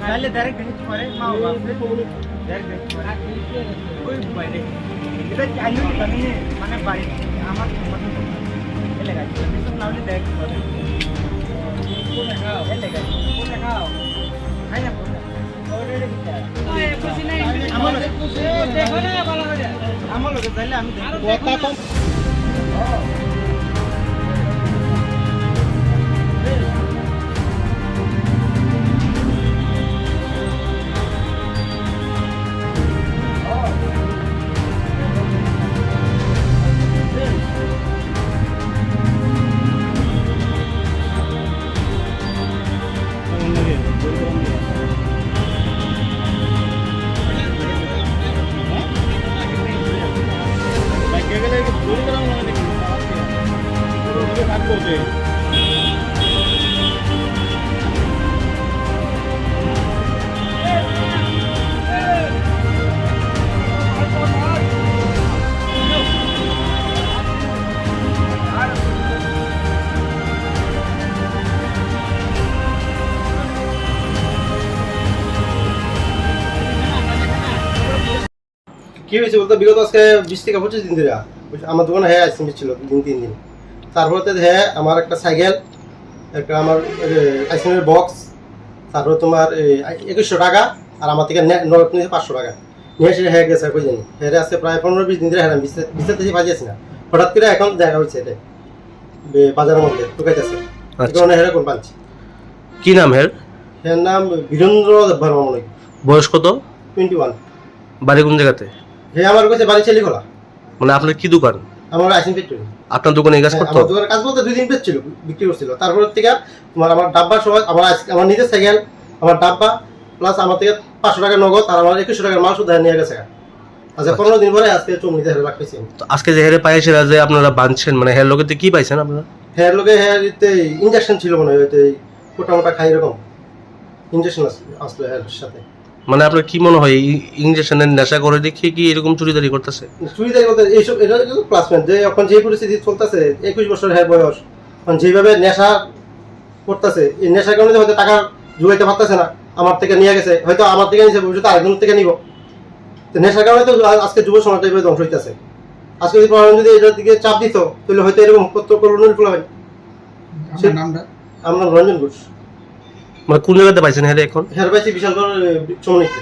তাহলে ডাইরেক্ট দেখতে পারে মা বাবা ডাইরেক্ট দেখতে পারে ওই বাইরে এটা বাড়ি আমার লোকে তাহলে আমি 好。দেখব কি হয়েছে বলতে? বিগত আজকে বিশ থেকে পঁচিশ দিন ধরে। আমার দোকানে হ্যাঁ আইসক্রিম ছিল দিন তিন দিন। তারপরে তো হ্যাঁ আমার একটা সাইকেল একটা আমার আইসক্রিমের বক্স তারপরে তোমার একুশশো টাকা আর আমার থেকে নে- নগদ নিয়েছে পাঁচশো টাকা। নিয়ে এসে হ্যাঁ গেছে কই জানি। হ্যাঁ আজকে প্রায় পনেরো বিশ দিন ধরে হ্যাঁ বিস্তার থেকে পাঠিয়েছি না। হঠাৎ করে এখন দেখা হচ্ছে এটা। বাজারের মধ্যে ঢুকাইতেছে। আচ্ছা। কারণে হ্যাঁ কোন পাচ্ছি কি নাম হের? এর নাম বীরেন্দ্র বর্মা মনে বয়স কত? টোয়েন্টি ওয়ান বাড়ি কোন জায়গাতে? হ্যাঁ আমার কাছে বাড়ি ছেলে খোলা মানে আপনার কি দোকান? আমার আইসক্রিম ফ্যাক্টরি আপনার দোকানে এই কাজ হ্যাঁ, করতো? আমার দোকানের কাজ বলতে দুই দিন বেচছিল বিক্রি করছিল। তারপর থেকে তোমার আমার ডাব্বা সহ আমার আমার নিজের সাইকেল আমার ডাব্বা প্লাস আমার থেকে পাঁচশো টাকা নগদ আর আমার টাকার নিয়ে গেছে। আচ্ছা পনেরো দিন পরে আজকে চুম নিতে হেরে রাখতেছি তো আজকে যে হেরে পাইছিল যে আপনারা বাঁধছেন মানে হের লোকেতে কি পাইছেন আপনারা? হেয়ার লোকে হেয়ার ইঞ্জেকশন ছিল মনে হয় ওইতে মোটা মোটা খাই এরকম। ইঞ্জেকশন আসলো হেয়ার সাথে। মানে আপনার কি মনে হয় ইঞ্জেকশনের নেশা করে দেখিয়ে কি এরকম চুরিদারি করতেছে? চুরিদারি বলতে এইসব এটা ক্লাসমেট যে এখন যে পরিস্থিতি চলতেছে একুশ বছর হ্যাঁ বয়স এখন যেভাবে নেশা করতেছে এই নেশার কারণে হয়তো টাকা জুগাইতে পারতেছে না আমার থেকে নিয়ে গেছে হয়তো আমার থেকে নিয়েছে ভবিষ্যতে আরেকজন থেকে নিব। তো নেশার কারণে তো আজকে যুব সমাজটা এভাবে ধ্বংস হইতেছে। আজকে যদি প্রশাসন যদি এটার দিকে চাপ দিত তাহলে হয়তো এরকম পত্র করুন হয় নামটা? আমরা রঞ্জন ঘোষ। মানে কোন জায়গাতে পাইছেন হ্যাঁ এখন? হ্যাঁ পাইছি বিশাল চমনিতে